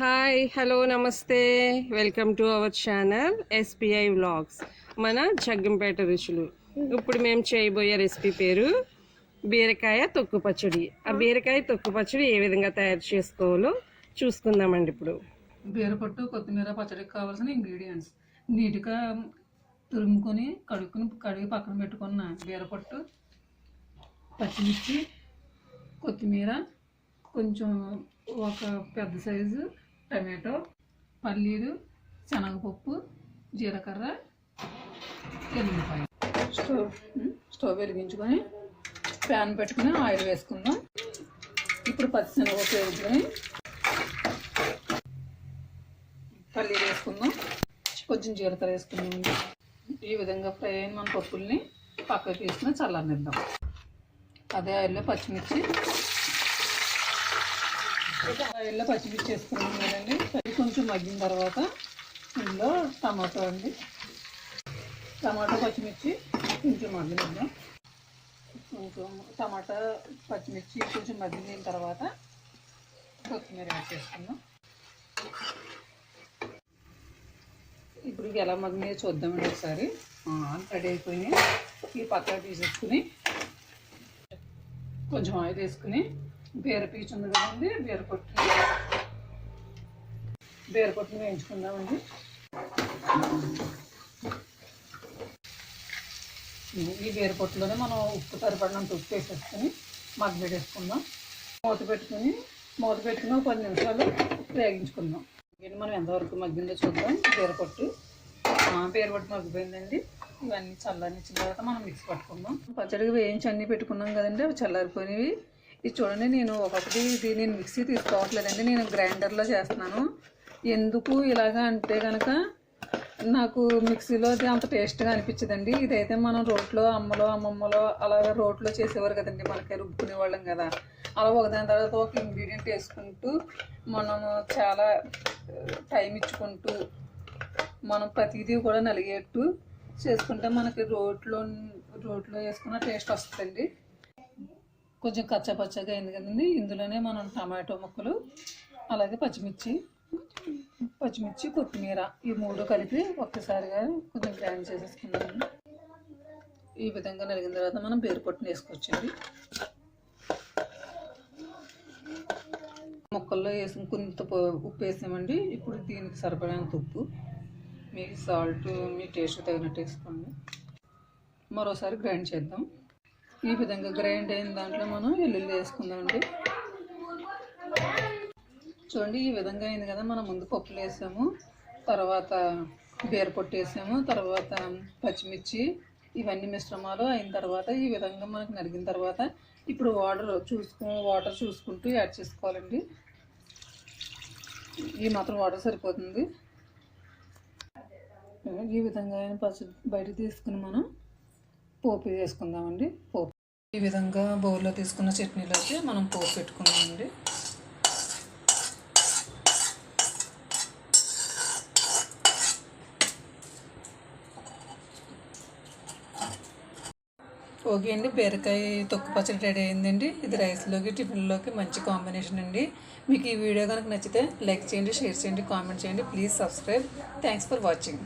Hi hello నమస్తే. Welcome to our channel SPI vlogs మన జగ్గంపేట రుచులు. ఇప్పుడు మేము చేయబోయే రెసిపీ పేరు బీరకాయ తొక్కు పచ్చడి. ఆ బీరకాయ తొక్కు పచ్చడి ఏ విధంగా తయారు చేసుకోవాలో చూసుకుందామండి ఇప్పుడు. బీరపట్టు కొత్తిమీర పచ్చడికి కావాల్సిన ఇంగ్రీడియంట్స్ నీట్గా తురుముకొని కడుక్కుని కడిగి పక్కన పెట్టుకున్న బీరపట్టు పచ్చిమిర్చి కొత్తిమీర కొంచెం ఒక పెద్ద సైజు టమాటో పల్లీలు శనగపప్పు జీలకర్ర ఎల్లుల్లిపాయ స్టవ్ స్టవ్ వెలిగించుకొని ప్యాన్ పెట్టుకుని ఆయిల్ వేసుకుందాం. ఇప్పుడు పచ్చిశనగపప్పు వేసుకొని పల్లీలు వేసుకుందాం. కొంచెం జీలకర్ర వేసుకుందాం. ఈ విధంగా ఫ్రై అయిన మన పప్పుల్ని పక్కకు తీసుకుని చల్లనిద్దాం అదే ఆయిల్లో పచ్చిమిర్చి ఆయిల్లో పచ్చిమిర్చి వేసుకున్నాం కదండి. అది కొంచెం మగ్గిన తర్వాత ఇందులో టమాటో అండి. టమాటో పచ్చిమిర్చి కొంచెం మగ్గినాము కొంచెం టమాటా పచ్చిమిర్చి కొంచెం మగ్గిన తర్వాత కొత్తిమీర యాడ్ చేసుకుందాం ఇప్పుడు ఇవి ఎలా మగ్గినాయో చూద్దామండి ఒకసారి. రెడీ అయిపోయినాయి. ఈ పక్కన తీసేసుకుని కొంచెం ఆయిల్ వేసుకుని బీర పీచు ఉంది కదండి బీర పొట్టు బీర పొట్టుని వేయించుకుందామండి. ఈ బీర పొట్టులోనే మనం ఉప్పు సరిపడినంత ఉప్పు వేసేసుకుని మగ్గబెట్టేసుకుందాం మూత పెట్టుకుని మూత పెట్టుకుని పది నిమిషాలు వేగించుకుందాం మనం ఎంతవరకు మగ్గిందో చూద్దాం. బీరపట్టు బీరపట్టు మగ్గిపోయిందండి. ఇవన్నీ చల్లనిచ్చిన తర్వాత మనం మిక్స్ పట్టుకుందాం. పచ్చడికి వేయించి అన్నీ పెట్టుకున్నాం కదండి అవి చల్లారిపోయినవి. ఇది చూడండి నేను ఒకటి ఇది నేను మిక్సీ తీసుకోవట్లేదండి నేను గ్రైండర్లో చేస్తున్నాను. ఎందుకు ఇలాగా అంటే కనుక నాకు మిక్సీలో అది అంత టేస్ట్గా అనిపించదండి. ఇదైతే మనం రోట్లో అమ్మలో అమ్మమ్మలో అలాగ రోట్లో చేసేవారు కదండి మనకి రుబ్బుకునే వాళ్ళం కదా. అలా ఒకదాని తర్వాత ఒక ఇంగ్రీడియంట్ వేసుకుంటూ మనము చాలా టైం ఇచ్చుకుంటూ మనం ప్రతిదీ కూడా నలిగేట్టు చేసుకుంటే మనకి రోట్లో రోట్లో వేసుకున్న టేస్ట్ వస్తుందండి. కొంచెం కచ్చపచ్చగా అయింది కదండి. ఇందులోనే మనం టమాటో ముక్కలు అలాగే పచ్చిమిర్చి పచ్చిమిర్చి కొత్తిమీర ఈ మూడు కలిపి ఒక్కసారిగా కొంచెం గ్రైండ్ చేసేసుకుందాం. ఈ విధంగా నలిగిన తర్వాత మనం బేరు పొట్టుని వేసుకోవచ్చండి. ముక్కల్లో వేసి కొంత ఉప్పు వేసామండి. ఇప్పుడు దీనికి సరిపడేంత ఉప్పు. మీ సాల్ట్ మీ టేస్ట్ తగినట్టు వేసుకోండి. మరోసారి గ్రైండ్ చేద్దాం. ఈ విధంగా గ్రైండ్ అయిన దాంట్లో మనం వెల్లుల్లి వేసుకుందామండి. చూడండి ఈ విధంగా అయింది కదా మనం ముందు పప్పులు వేసాము తర్వాత బీరపొట్టు వేసాము తర్వాత పచ్చిమిర్చి ఇవన్నీ మిశ్రమాలు అయిన తర్వాత ఈ విధంగా మనకు నడిగిన తర్వాత ఇప్పుడు వాటర్ చూసుకు వాటర్ చూసుకుంటూ యాడ్ చేసుకోవాలండి. ఈ మాత్రం వాటర్ సరిపోతుంది. ఈ విధంగా పచ్చి బయట తీసుకుని మనం పోపు చేసుకుందామండి పోపు ఈ విధంగా బౌల్లో తీసుకున్న చట్నీలోకి మనం పోపు పెట్టుకుందామండి ఓకే అండి బీరకాయ తొక్కు పచ్చడి రెడీ అయిందండి. ఇది రైస్లోకి టిఫిన్లోకి మంచి కాంబినేషన్ అండి. మీకు ఈ వీడియో కనుక నచ్చితే లైక్ చేయండి షేర్ చేయండి కామెంట్ చేయండి. Please subscribe. Thanks for watching.